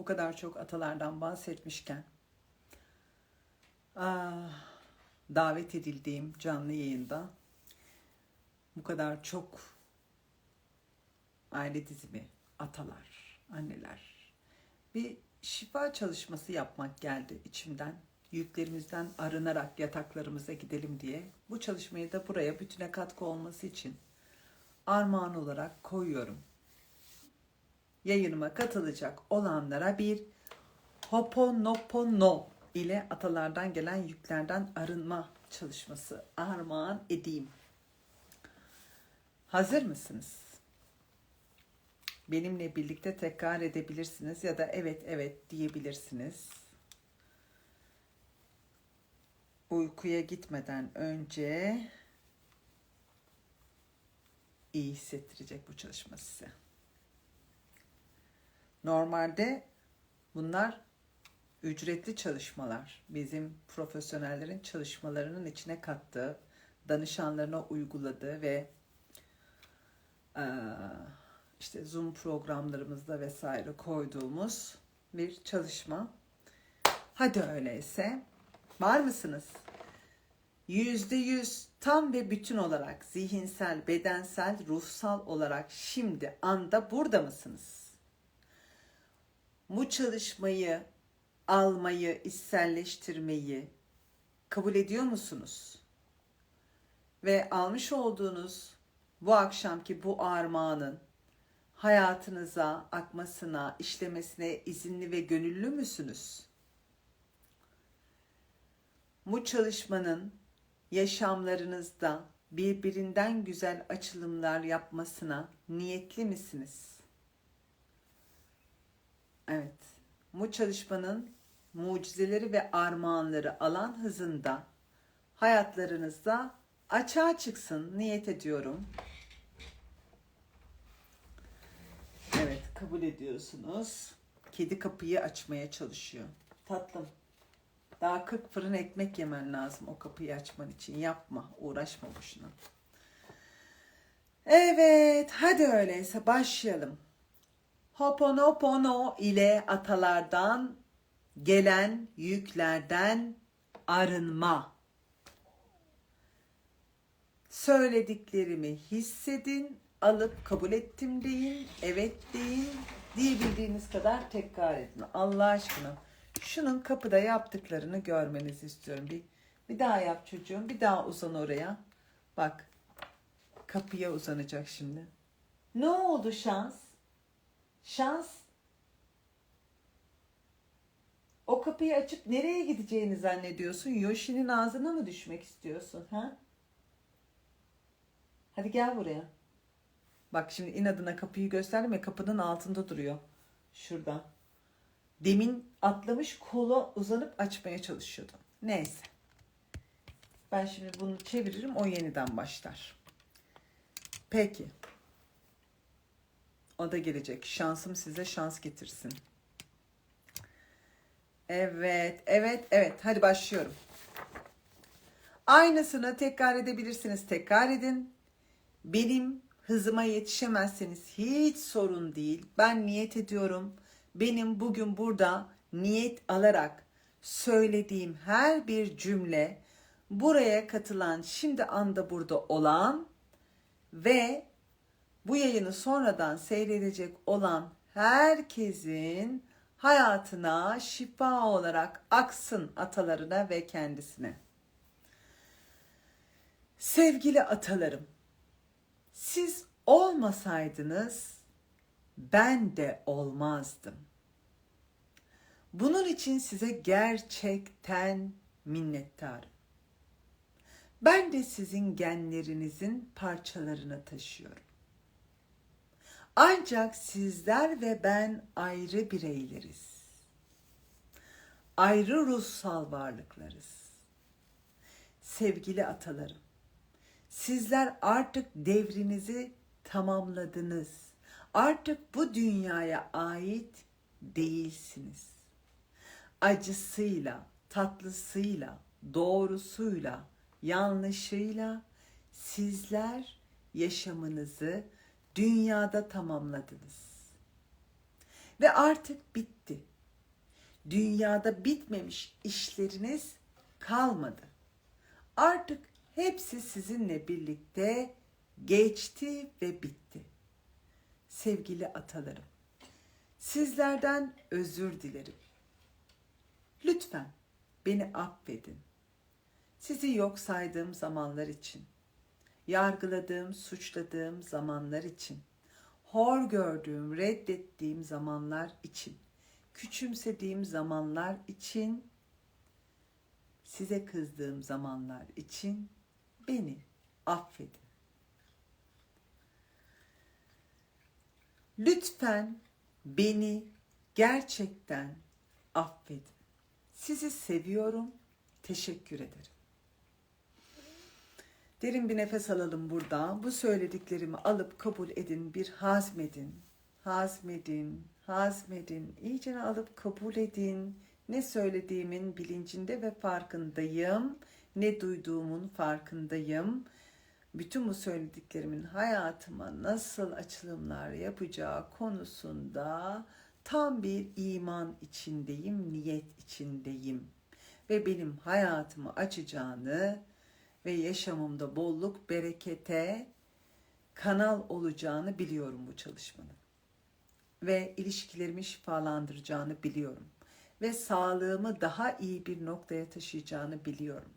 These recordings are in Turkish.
bu kadar çok atalardan bahsetmişken ah, davet edildiğim canlı yayında bu kadar çok aile dizimi, atalar, anneler bir şifa çalışması yapmak geldi içimden. Yüklerimizden arınarak yataklarımıza gidelim diye. Bu çalışmayı da buraya bütüne katkı olması için armağan olarak koyuyorum. Yayınıma katılacak olanlara bir Hoponopono ile atalardan gelen yüklerden arınma çalışması armağan edeyim. Hazır mısınız? Benimle birlikte tekrar edebilirsiniz ya da evet evet diyebilirsiniz. Uykuya gitmeden önce iyi hissettirecek bu çalışma size. Normalde bunlar ücretli çalışmalar. Bizim profesyonellerin çalışmalarının içine kattığı, danışanlarına uyguladığı ve işte Zoom programlarımızda vesaire koyduğumuz bir çalışma. Hadi öyleyse var mısınız? Yüzde yüz tam ve bütün olarak zihinsel, bedensel, ruhsal olarak şimdi anda burada mısınız? Bu çalışmayı almayı, içselleştirmeyi kabul ediyor musunuz? Ve almış olduğunuz bu akşamki bu armağanın hayatınıza akmasına, işlemesine izinli ve gönüllü müsünüz? Bu çalışmanın yaşamlarınızda birbirinden güzel açılımlar yapmasına niyetli misiniz? Evet. Bu çalışmanın mucizeleri ve armağanları alan hızında hayatlarınızda açığa çıksın niyet ediyorum. Evet, kabul ediyorsunuz. Kedi kapıyı açmaya çalışıyor. Tatlım. Daha 40 fırın ekmek yemen lazım o kapıyı açman için. Yapma, uğraşma boşuna. Evet, hadi öyleyse başlayalım. Hoponopono ile atalardan gelen yüklerden arınma. Söylediklerimi hissedin, alıp kabul ettim deyin, evet deyin, diyebildiğiniz kadar tekrar edin. Allah aşkına şunun kapıda yaptıklarını görmenizi istiyorum. Bir, bir daha yap çocuğum, bir daha uzan oraya. Bak, kapıya uzanacak şimdi. Ne oldu şans? Şans. O kapıyı açıp nereye gideceğini zannediyorsun? Yoshi'nin ağzına mı düşmek istiyorsun? Ha? Hadi gel buraya. Bak şimdi inadına kapıyı gösterdim ya kapının altında duruyor. Şurada. Demin atlamış kola uzanıp açmaya çalışıyordu. Neyse. Ben şimdi bunu çeviririm o yeniden başlar. Peki. O da gelecek. Şansım size şans getirsin. Evet, evet, evet. Hadi başlıyorum. Aynısını tekrar edebilirsiniz. Tekrar edin. Benim hızıma yetişemezseniz hiç sorun değil. Ben niyet ediyorum. Benim bugün burada niyet alarak söylediğim her bir cümle buraya katılan, şimdi anda burada olan ve bu yayını sonradan seyredecek olan herkesin hayatına şifa olarak aksın atalarına ve kendisine. Sevgili atalarım, siz olmasaydınız ben de olmazdım. Bunun için size gerçekten minnettarım. Ben de sizin genlerinizin parçalarını taşıyorum. Ancak sizler ve ben ayrı bireyleriz. Ayrı ruhsal varlıklarız. Sevgili atalarım, sizler artık devrinizi tamamladınız. Artık bu dünyaya ait değilsiniz. Acısıyla, tatlısıyla, doğrusuyla, yanlışıyla sizler yaşamınızı dünyada tamamladınız. Ve artık bitti. Dünyada bitmemiş işleriniz kalmadı. Artık hepsi sizinle birlikte geçti ve bitti. Sevgili atalarım, sizlerden özür dilerim. Lütfen beni affedin. Sizi yok saydığım zamanlar için, yargıladığım, suçladığım zamanlar için, hor gördüğüm, reddettiğim zamanlar için, küçümsediğim zamanlar için, size kızdığım zamanlar için beni affedin. Lütfen beni gerçekten affedin. Sizi seviyorum. Teşekkür ederim. Derin bir nefes alalım burada. Bu söylediklerimi alıp kabul edin, bir hazmedin. Hazmedin, hazmedin. İyice alıp kabul edin. Ne söylediğimin bilincinde ve farkındayım. Ne duyduğumun farkındayım. Bütün bu söylediklerimin hayatıma nasıl açılımlar yapacağı konusunda tam bir iman içindeyim, niyet içindeyim. Ve benim hayatımı açacağını ve yaşamımda bolluk, berekete kanal olacağını biliyorum bu çalışmanın. Ve ilişkilerimi şifalandıracağını biliyorum. Ve sağlığımı daha iyi bir noktaya taşıyacağını biliyorum.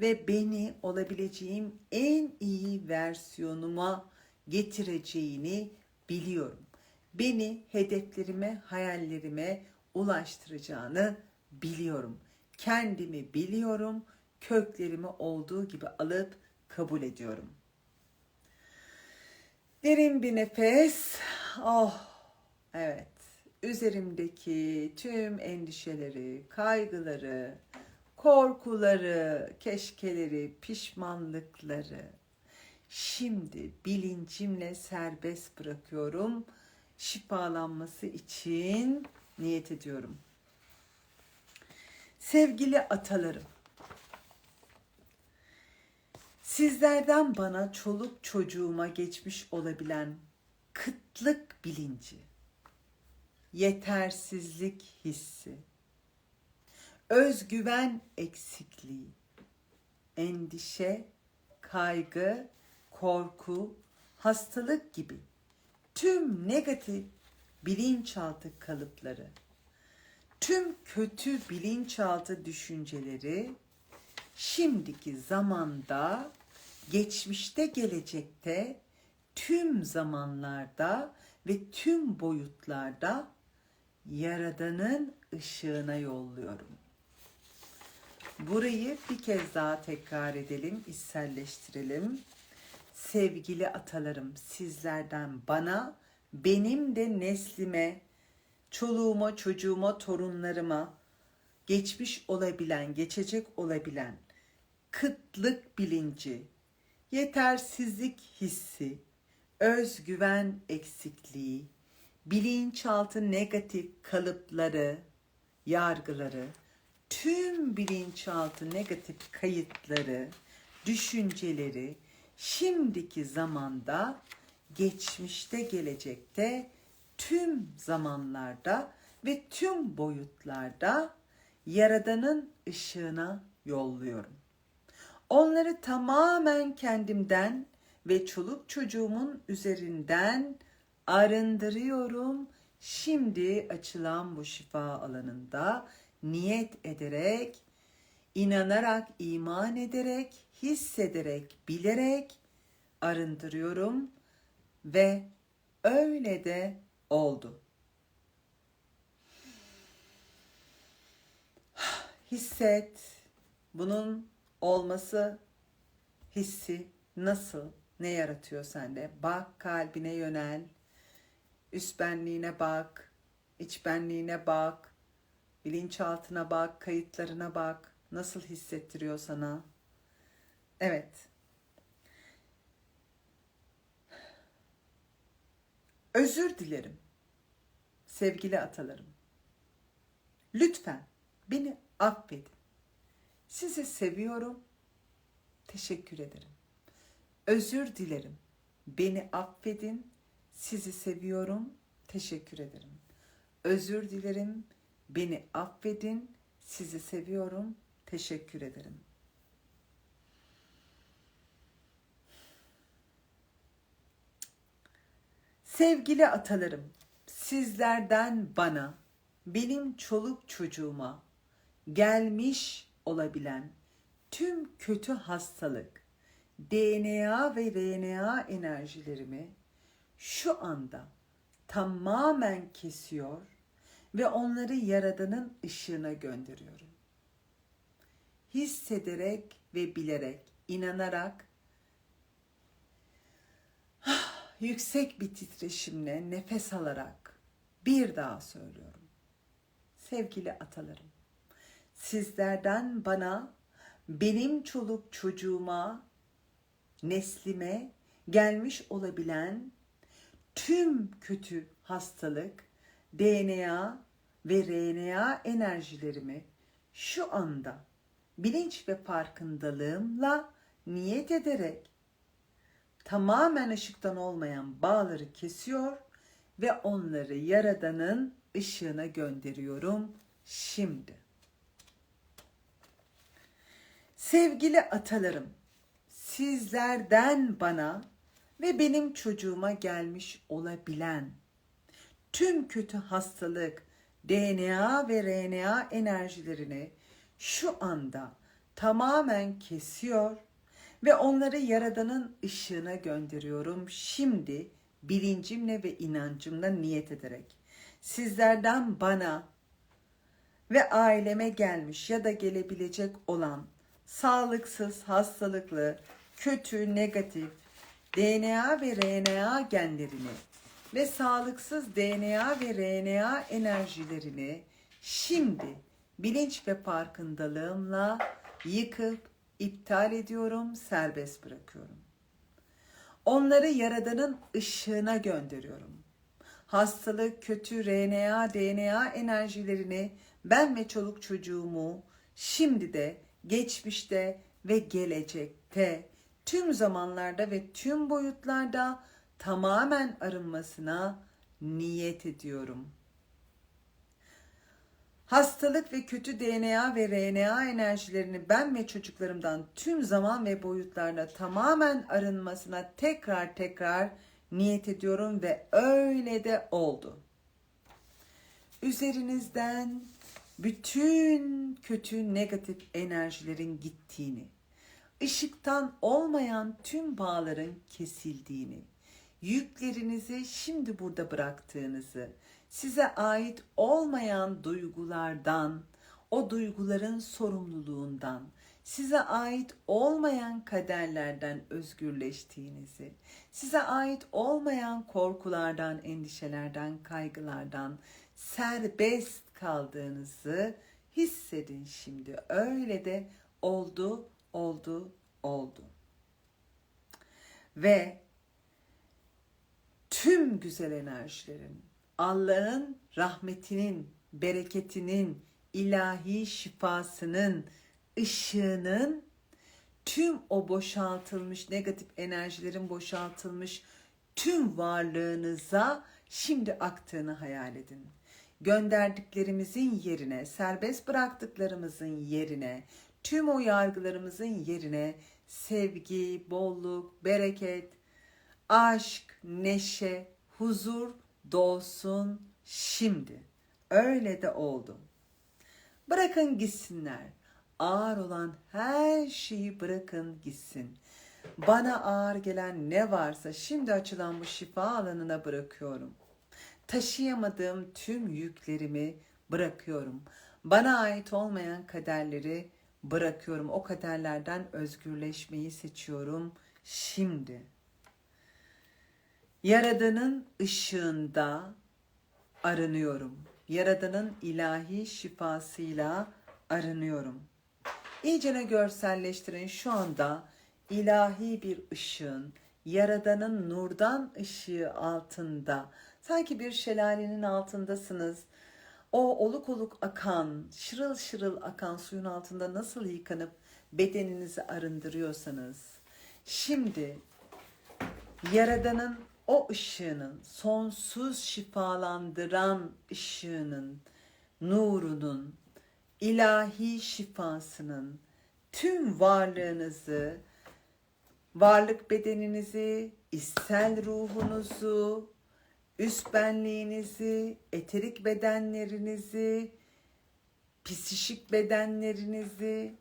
Ve beni olabileceğim en iyi versiyonuma getireceğini biliyorum. Beni hedeflerime, hayallerime ulaştıracağını biliyorum. Kendimi biliyorum köklerimi olduğu gibi alıp kabul ediyorum. Derin bir nefes. Oh, evet. Üzerimdeki tüm endişeleri, kaygıları, korkuları, keşkeleri, pişmanlıkları şimdi bilincimle serbest bırakıyorum. Şifalanması için niyet ediyorum. Sevgili atalarım, Sizlerden bana çoluk çocuğuma geçmiş olabilen kıtlık bilinci, yetersizlik hissi, özgüven eksikliği, endişe, kaygı, korku, hastalık gibi tüm negatif bilinçaltı kalıpları, tüm kötü bilinçaltı düşünceleri şimdiki zamanda geçmişte gelecekte tüm zamanlarda ve tüm boyutlarda Yaradan'ın ışığına yolluyorum. Burayı bir kez daha tekrar edelim, içselleştirelim. Sevgili atalarım, sizlerden bana, benim de neslime, çoluğuma, çocuğuma, torunlarıma geçmiş olabilen, geçecek olabilen kıtlık bilinci, yetersizlik hissi, özgüven eksikliği, bilinçaltı negatif kalıpları, yargıları, tüm bilinçaltı negatif kayıtları, düşünceleri şimdiki zamanda, geçmişte, gelecekte, tüm zamanlarda ve tüm boyutlarda Yaradan'ın ışığına yolluyorum. Onları tamamen kendimden ve çoluk çocuğumun üzerinden arındırıyorum. Şimdi açılan bu şifa alanında niyet ederek, inanarak, iman ederek, hissederek, bilerek arındırıyorum ve öyle de oldu. Hisset. Bunun olması hissi nasıl, ne yaratıyor sende? Bak kalbine yönel, üst benliğine bak, iç benliğine bak, bilinçaltına bak, kayıtlarına bak. Nasıl hissettiriyor sana? Evet. Özür dilerim. Sevgili atalarım. Lütfen beni affedin. Sizi seviyorum. Teşekkür ederim. Özür dilerim. Beni affedin. Sizi seviyorum. Teşekkür ederim. Özür dilerim. Beni affedin. Sizi seviyorum. Teşekkür ederim. Sevgili atalarım, sizlerden bana, benim çoluk çocuğuma gelmiş olabilen tüm kötü hastalık, DNA ve RNA enerjilerimi şu anda tamamen kesiyor ve onları Yaradan'ın ışığına gönderiyorum. Hissederek ve bilerek, inanarak yüksek bir titreşimle nefes alarak bir daha söylüyorum. Sevgili atalarım, sizlerden bana, benim çoluk çocuğuma, neslime gelmiş olabilen tüm kötü hastalık, DNA ve RNA enerjilerimi şu anda bilinç ve farkındalığımla niyet ederek tamamen ışıktan olmayan bağları kesiyor ve onları Yaradan'ın ışığına gönderiyorum şimdi. Sevgili atalarım, sizlerden bana ve benim çocuğuma gelmiş olabilen tüm kötü hastalık, DNA ve RNA enerjilerini şu anda tamamen kesiyor ve onları Yaradan'ın ışığına gönderiyorum şimdi bilincimle ve inancımla niyet ederek. Sizlerden bana ve aileme gelmiş ya da gelebilecek olan sağlıksız, hastalıklı, kötü, negatif DNA ve RNA genlerini ve sağlıksız DNA ve RNA enerjilerini şimdi bilinç ve farkındalığımla yıkıp iptal ediyorum, serbest bırakıyorum. Onları Yaradan'ın ışığına gönderiyorum. Hastalık, kötü RNA, DNA enerjilerini ben ve çoluk çocuğumu şimdi de, geçmişte ve gelecekte, tüm zamanlarda ve tüm boyutlarda tamamen arınmasına niyet ediyorum.'' Hastalık ve kötü DNA ve RNA enerjilerini ben ve çocuklarımdan tüm zaman ve boyutlarda tamamen arınmasına tekrar tekrar niyet ediyorum ve öyle de oldu. Üzerinizden bütün kötü negatif enerjilerin gittiğini, ışıktan olmayan tüm bağların kesildiğini, yüklerinizi şimdi burada bıraktığınızı, size ait olmayan duygulardan, o duyguların sorumluluğundan, size ait olmayan kaderlerden özgürleştiğinizi, size ait olmayan korkulardan, endişelerden, kaygılardan serbest kaldığınızı hissedin şimdi. Öyle de oldu, oldu, oldu. Ve tüm güzel enerjilerin Allah'ın rahmetinin, bereketinin, ilahi şifasının, ışığının tüm o boşaltılmış negatif enerjilerin boşaltılmış tüm varlığınıza şimdi aktığını hayal edin. Gönderdiklerimizin yerine, serbest bıraktıklarımızın yerine, tüm o yargılarımızın yerine sevgi, bolluk, bereket, aşk, neşe, huzur dolsun şimdi. Öyle de oldu. Bırakın gitsinler. Ağır olan her şeyi bırakın gitsin. Bana ağır gelen ne varsa şimdi açılan bu şifa alanına bırakıyorum. Taşıyamadığım tüm yüklerimi bırakıyorum. Bana ait olmayan kaderleri bırakıyorum. O kaderlerden özgürleşmeyi seçiyorum şimdi.'' Yaradan'ın ışığında arınıyorum. Yaradan'ın ilahi şifasıyla arınıyorum. İyicene görselleştirin şu anda ilahi bir ışığın, Yaradan'ın nurdan ışığı altında, sanki bir şelalenin altındasınız. O oluk oluk akan, şırıl şırıl akan suyun altında nasıl yıkanıp bedeninizi arındırıyorsanız, şimdi Yaradan'ın o ışığının, sonsuz şifalandıran ışığının nurunun, ilahi şifasının tüm varlığınızı, varlık bedeninizi, içsel ruhunuzu, üst benliğinizi, eterik bedenlerinizi, psişik bedenlerinizi,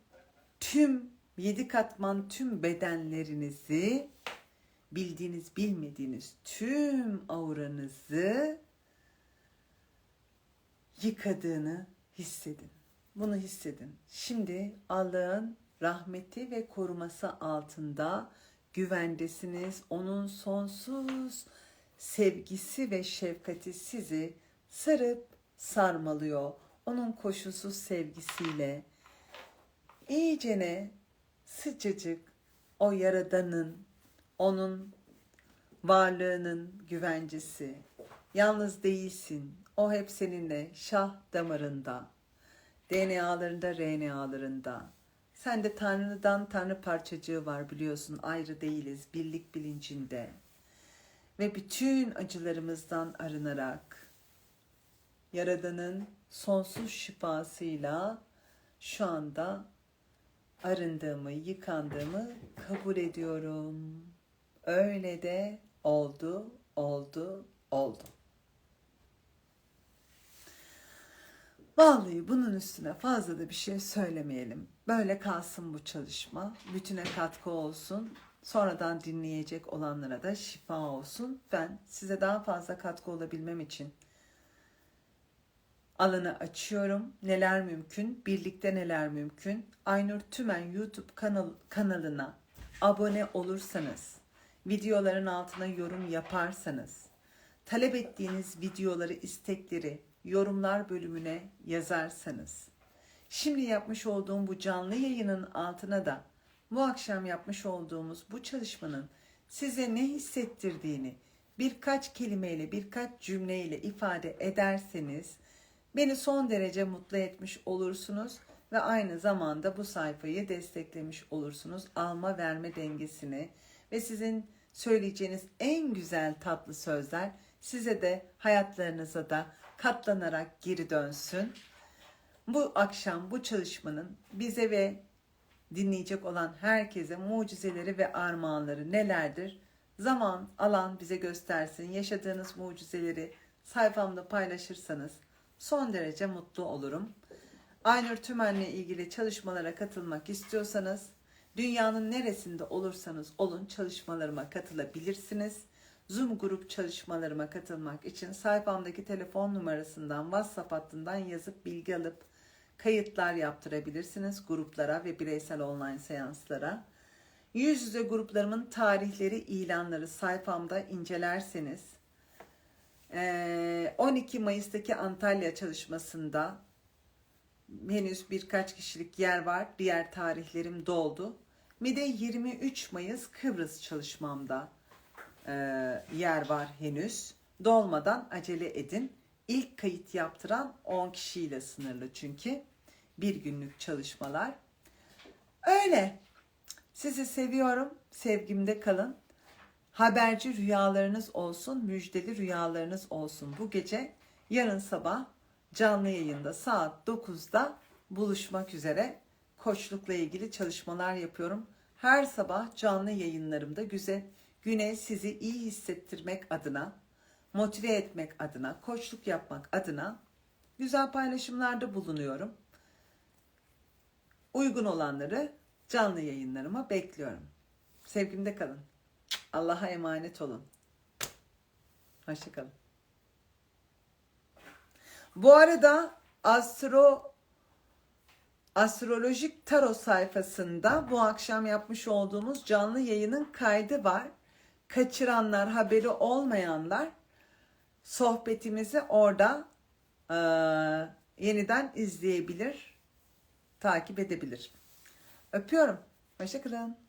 tüm yedi katman tüm bedenlerinizi, bildiğiniz bilmediğiniz tüm auranızı yıkadığını hissedin. Bunu hissedin. Şimdi Allah'ın rahmeti ve koruması altında güvendesiniz. Onun sonsuz sevgisi ve şefkati sizi sarıp sarmalıyor. Onun koşulsuz sevgisiyle iyicene sıcacık o yaradanın, onun varlığının güvencesi. Yalnız değilsin. O hep seninle şah damarında, DNA'larında, RNA'larında. Sen de Tanrı'dan Tanrı parçacığı var biliyorsun. Ayrı değiliz. Birlik bilincinde. Ve bütün acılarımızdan arınarak Yaradan'ın sonsuz şifasıyla şu anda arındığımı, yıkandığımı kabul ediyorum. Öyle de oldu, oldu, oldu. Vallahi bunun üstüne fazla da bir şey söylemeyelim. Böyle kalsın bu çalışma. Bütüne katkı olsun. Sonradan dinleyecek olanlara da şifa olsun. Ben size daha fazla katkı olabilmem için alanı açıyorum. Neler mümkün? Birlikte neler mümkün? Aynur Tümen YouTube kanal, kanalına abone olursanız, videoların altına yorum yaparsanız, talep ettiğiniz videoları, istekleri yorumlar bölümüne yazarsanız, şimdi yapmış olduğum bu canlı yayının altına da bu akşam yapmış olduğumuz bu çalışmanın size ne hissettirdiğini birkaç kelimeyle, birkaç cümleyle ifade ederseniz beni son derece mutlu etmiş olursunuz ve aynı zamanda bu sayfayı desteklemiş olursunuz. Alma verme dengesini ve sizin söyleyeceğiniz en güzel tatlı sözler size de hayatlarınıza da katlanarak geri dönsün. Bu akşam bu çalışmanın bize ve dinleyecek olan herkese mucizeleri ve armağanları nelerdir? Zaman, alan bize göstersin. Yaşadığınız mucizeleri sayfamda paylaşırsanız son derece mutlu olurum. Aynur Tümen'le ilgili çalışmalara katılmak istiyorsanız dünyanın neresinde olursanız olun çalışmalarıma katılabilirsiniz. Zoom grup çalışmalarıma katılmak için sayfamdaki telefon numarasından WhatsApp hattından yazıp bilgi alıp kayıtlar yaptırabilirsiniz gruplara ve bireysel online seanslara. Yüz yüze gruplarımın tarihleri, ilanları sayfamda incelerseniz 12 Mayıs'taki Antalya çalışmasında henüz birkaç kişilik yer var. Diğer tarihlerim doldu. Bir de 23 Mayıs Kıbrıs çalışmamda yer var henüz. Dolmadan acele edin. İlk kayıt yaptıran 10 kişiyle sınırlı çünkü. Bir günlük çalışmalar. Öyle. Sizi seviyorum. Sevgimde kalın. Haberci rüyalarınız olsun, müjdeli rüyalarınız olsun. Bu gece yarın sabah canlı yayında saat 9'da buluşmak üzere koçlukla ilgili çalışmalar yapıyorum. Her sabah canlı yayınlarımda güzel güne sizi iyi hissettirmek adına, motive etmek adına, koçluk yapmak adına güzel paylaşımlarda bulunuyorum. Uygun olanları canlı yayınlarıma bekliyorum. Sevgimde kalın. Allah'a emanet olun. Hoşçakalın. Bu arada astro astrolojik tarot sayfasında bu akşam yapmış olduğumuz canlı yayının kaydı var. Kaçıranlar, haberi olmayanlar sohbetimizi orada e, yeniden izleyebilir, takip edebilir. Öpüyorum. Hoşçakalın.